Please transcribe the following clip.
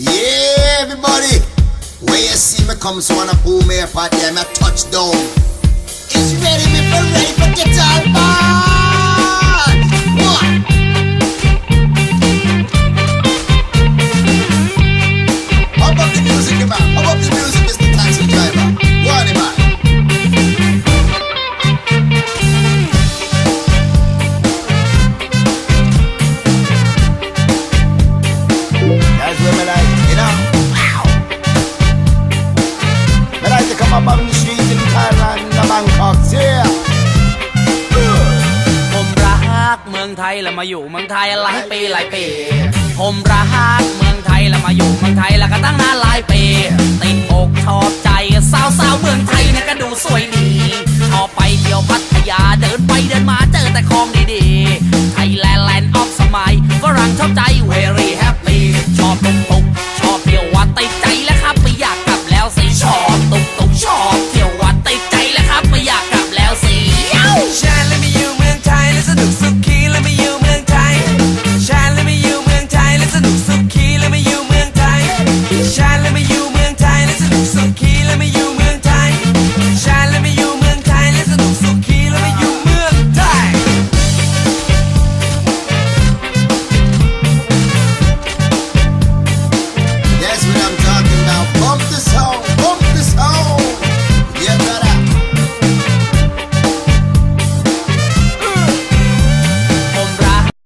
Yeah, everybody. Where you see me come, so wanna pull me up out there, me touchdown. It's ready, me for ready for get like to come up on the street in Thailand, in Bangkok, yeah. ผมรักเมืองไทยแล้วมาอยู่เมืองไทยหลายปีหลายปี ผมรักเมืองไทยแล้วมาอยู่เมืองไทยแล้วก็ตั้งนานหลายปี ติดอกชอบใจสาวสาวเมืองไทยเนี่ยก็ดูสวยดีชอบไปเที่ยวพัทยาเดินไปเดินมาเจอแต่ของดีๆไทยแลนด์แลนด์ออฟสมัยฝรั่งชอบใจ very